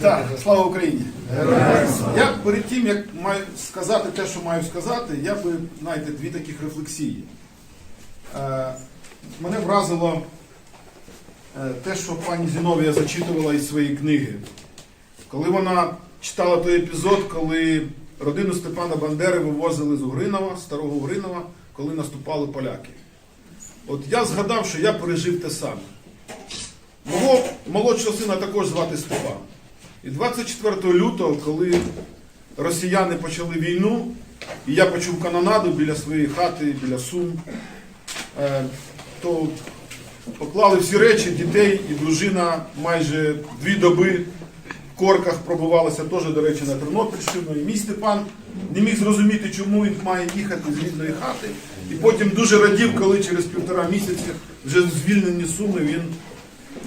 Так, слава Україні! Я перед тим, як маю сказати те, що маю сказати, я би, знаєте, дві таких рефлексії. Е, Мене вразило е, те, що пані Зіновія зачитувала із своєї книги. Коли вона читала той епізод, коли родину Степана Бандери вивозили з Угринова, старого Угринова, коли наступали поляки. От я згадав, що я пережив те саме. Мого молодшого сина також звати Степан. І 24 лютого, коли росіяни почали війну, і я почув канонаду біля своєї хати, біля Сум, е, то поклали всі речі, дітей і дружина майже дві доби в корках пробувалася теж, до речі, на Тернопільщину. І мій Степан не міг зрозуміти, чому він має їхати з рідної хати. І потім дуже радів, коли через півтора місяці вже звільнені суми він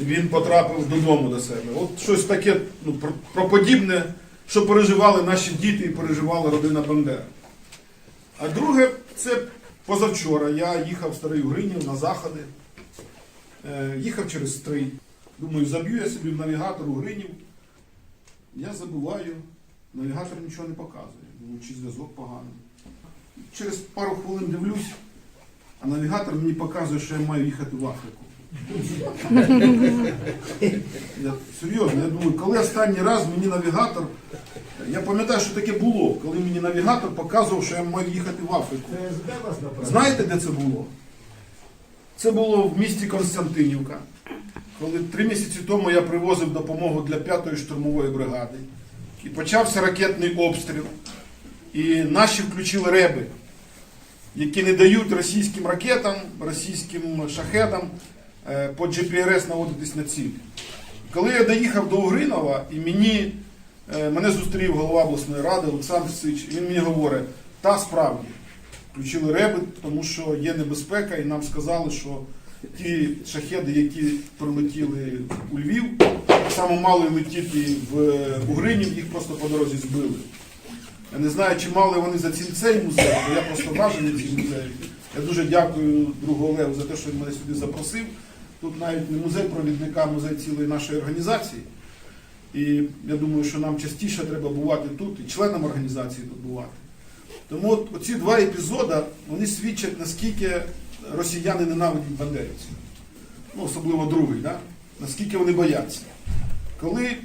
він потрапив додому до себе. От щось таке ну, про, подібне, що переживали наші діти і переживала родина Бандера. А друге, це позавчора. Я їхав в Старий Угринів на заходи, е, їхав через Стрий. Думаю, заб'ю я собі в навігатор Угринів. Я забуваю, навігатор нічого не показує. Думаю, чи зв'язок поганий. Через пару хвилин дивлюсь, а навігатор мені показує, що я маю їхати в Африку. Я, серйозно, я думаю, коли останній раз мені навігатор, я пам'ятаю, що таке було, коли мені навігатор показував, що я маю їхати в Африку. Знаєте, де це було? Це було в місті Константинівка, коли три місяці тому я привозив допомогу для 5-ї штурмової бригади. І почався ракетний обстріл. І наші включили реби, які не дають російським ракетам, російським шахедам е, по GPRS наводитись на ціль. Коли я доїхав до Угринова, і мені, е, мене зустрів голова обласної ради Олександр Сич, він мені говорить, та справді, включили реби, тому що є небезпека, і нам сказали, що ті шахеди, які прилетіли у Львів, само мали летіти в Угринів, їх просто по дорозі збили. Я не знаю, чи мали вони за ціль цей музей, бо я просто вражений цим музеєм. Я дуже дякую другу Олегу за те, що він мене сюди запросив. Тут навіть не музей провідника, а музей цілої нашої організації. І я думаю, що нам частіше треба бувати тут, і членам організації тут бувати. Тому от оці два епізоди вони свідчать, наскільки росіяни ненавидять бандерівців. Ну, особливо другий, да? наскільки вони бояться. Коли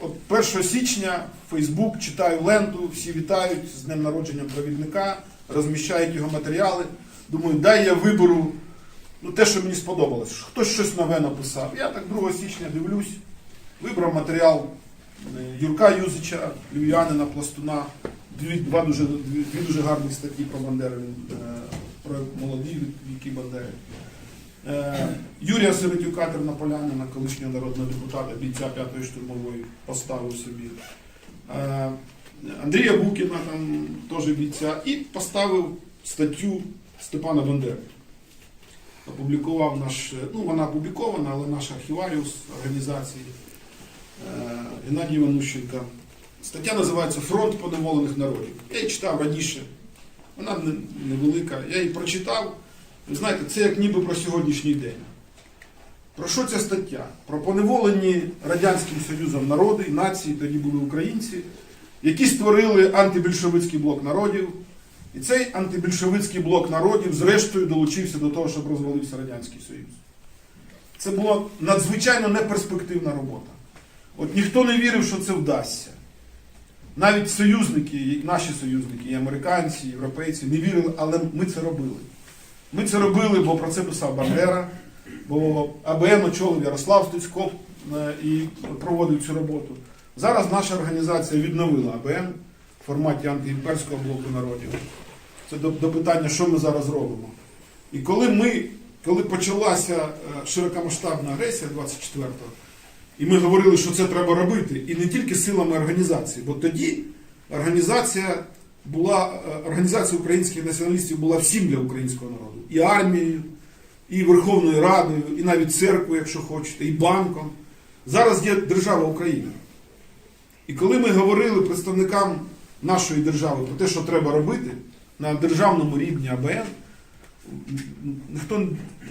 от 1 січня Фейсбук читаю ленту, всі вітають з днем народження провідника, розміщають його матеріали. Думаю, дай я виберу ну, те, що мені сподобалось. Хтось щось нове написав. Я так 2 січня дивлюсь, вибрав матеріал е, Юрка Юзича, Люянина, Пластуна, дві, два дуже, дві, дві дуже гарні статті про Бандери, е, про молоді віки Бандери. Е, Юрія Сиротюка, Тернополянина, колишнього народного депутата, бійця 5-ї штурмової, поставив собі. Андрія Букіна, там теж бійця, і поставив статтю Степана Бандери. Опублікував наш, ну вона опублікована, але наш архіваріус організації е, Геннадій Іванущенка. Стаття називається Фронт поневолених народів. Я її читав раніше. Вона не- невелика. Я її прочитав. Ви знаєте, це як ніби про сьогоднішній день. Про що ця стаття? Про поневолені Радянським Союзом народи, нації, тоді були українці, які створили антибільшовицький блок народів. І цей антибільшовицький блок народів зрештою долучився до того, щоб розвалився Радянський Союз. Це була надзвичайно неперспективна робота. От ніхто не вірив, що це вдасться. Навіть союзники, наші союзники, і американці, і європейці не вірили, але ми це робили. Ми це робили, бо про це писав Бандера, бо АБН очолив Ярослав Стецьков е, і проводив цю роботу. Зараз наша організація відновила АБН в форматі антиімперського блоку народів. Це до, до питання, що ми зараз робимо. І коли ми, коли почалася е, широкомасштабна агресія 24-го, і ми говорили, що це треба робити, і не тільки силами організації, бо тоді організація була е, організація українських націоналістів була всім для українського народу. І армією, і Верховною Радою, і навіть церквою, якщо хочете, і банком. Зараз є держава Україна. І коли ми говорили представникам нашої держави про те, що треба робити на державному рівні АБН, ніхто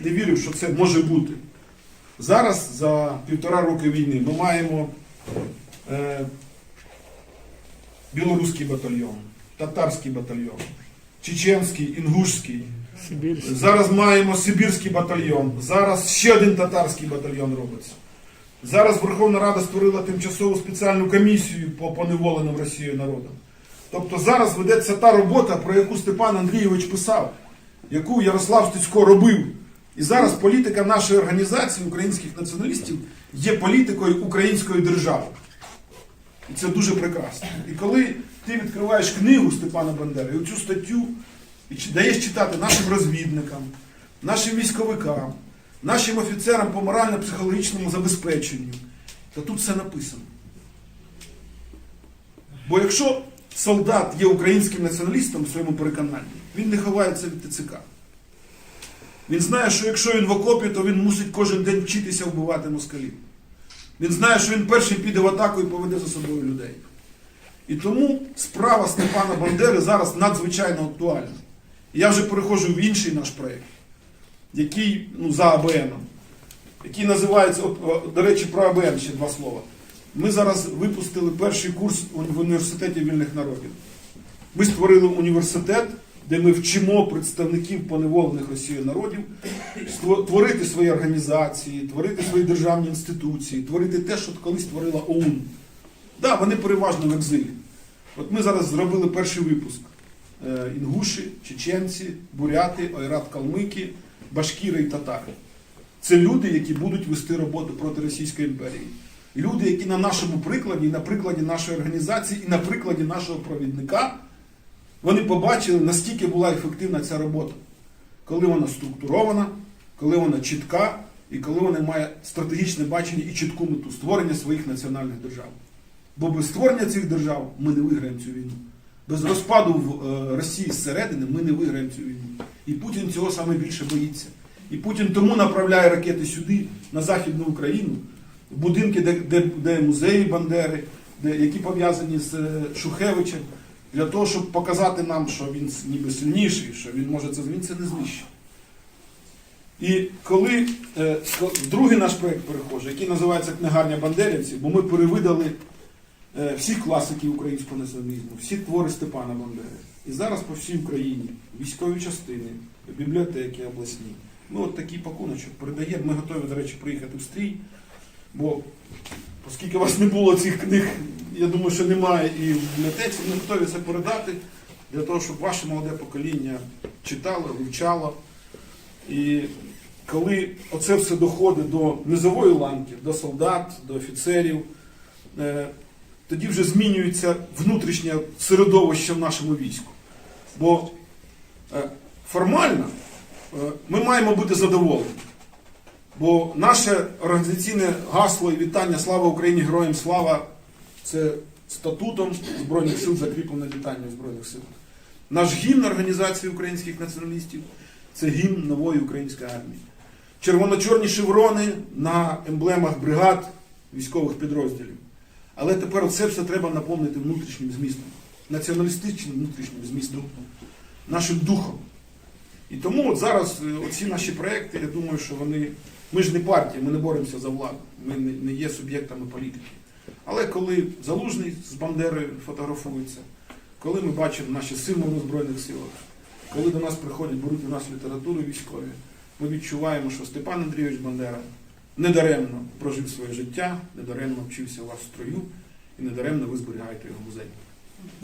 не вірив, що це може бути. Зараз за півтора роки війни ми маємо е, білоруський батальйон, татарський батальйон, чеченський, інгушський. Сибірський. Зараз маємо Сибірський батальйон, зараз ще один татарський батальйон робиться. Зараз Верховна Рада створила тимчасову спеціальну комісію по поневоленим Росією народам. Тобто зараз ведеться та робота, про яку Степан Андрійович писав, яку Ярослав Стецько робив. І зараз політика нашої організації українських націоналістів є політикою української держави. І це дуже прекрасно. І коли ти відкриваєш книгу Степана Бандери, і цю статтю, і даєш читати нашим розвідникам, нашим військовикам, нашим офіцерам по морально-психологічному забезпеченню, то тут все написано. Бо якщо солдат є українським націоналістом в своєму переконанні, він не ховається від ТЦК. Він знає, що якщо він в окопі, то він мусить кожен день вчитися вбивати москалів. Він знає, що він перший піде в атаку і поведе за собою людей. І тому справа Степана Бандери зараз надзвичайно актуальна. Я вже переходжу в інший наш проєкт, який ну, за АБН, який називається, до речі, про АБН ще два слова. Ми зараз випустили перший курс в університеті вільних народів. Ми створили університет, де ми вчимо представників поневолених Росією народів творити свої організації, творити свої державні інституції, творити те, що колись творила ОУН. Так, да, вони переважно в екзилі. От ми зараз зробили перший випуск. Е, Інгуші, чеченці, буряти, ойрат калмики, башкіри і татари. Це люди, які будуть вести роботу проти Російської імперії. Люди, які на нашому прикладі, на прикладі нашої організації, і на прикладі нашого провідника, вони побачили, наскільки була ефективна ця робота. Коли вона структурована, коли вона чітка, і коли вона має стратегічне бачення і чітку мету створення своїх національних держав. Бо без створення цих держав ми не виграємо цю війну. Без розпаду в е, Росії зсередини ми не виграємо цю війну. І Путін цього саме більше боїться. І Путін тому направляє ракети сюди, на Західну Україну, будинки, де, де, де музеї Бандери, де, які пов'язані з е, Шухевичем, для того, щоб показати нам, що він ніби сильніший, що він може це він це не знищить. І коли е, другий наш проєкт перехожий, який називається Книгарня Бандерівців, бо ми перевидали е, всіх класиків українського націоналізму, всі твори Степана Бандери. І зараз по всій Україні військові частини, бібліотеки обласні. Ми от такий пакуночок передаємо. Ми готові, до речі, приїхати в стрій. Бо оскільки у вас не було цих книг, я думаю, що немає і в бібліотеці, ми готові це передати для того, щоб ваше молоде покоління читало, вивчало. І коли оце все доходить до низової ланки, до солдат, до офіцерів, е, тоді вже змінюється внутрішнє середовище в нашому війську. Бо е, формально е, ми маємо бути задоволені. Бо наше організаційне гасло і вітання Слава Україні! Героям слава це статутом Збройних сил закріплене вітання Збройних силах. Наш гімн Організації українських націоналістів це гімн нової української армії. Червоно-чорні шеврони на емблемах бригад військових підрозділів. Але тепер це все треба наповнити внутрішнім змістом, націоналістичним внутрішнім змістом, нашим духом. І тому от зараз е, оці наші проекти, я думаю, що вони. Ми ж не партія, ми не боремося за владу, ми не, є суб'єктами політики. Але коли Залужний з Бандерою фотографується, коли ми бачимо наші символи в Збройних силах, коли до нас приходять, беруть у нас літературу військові, ми відчуваємо, що Степан Андрійович Бандера недаремно прожив своє життя, недаремно вчився у вас в строю, і недаремно ви зберігаєте його музей.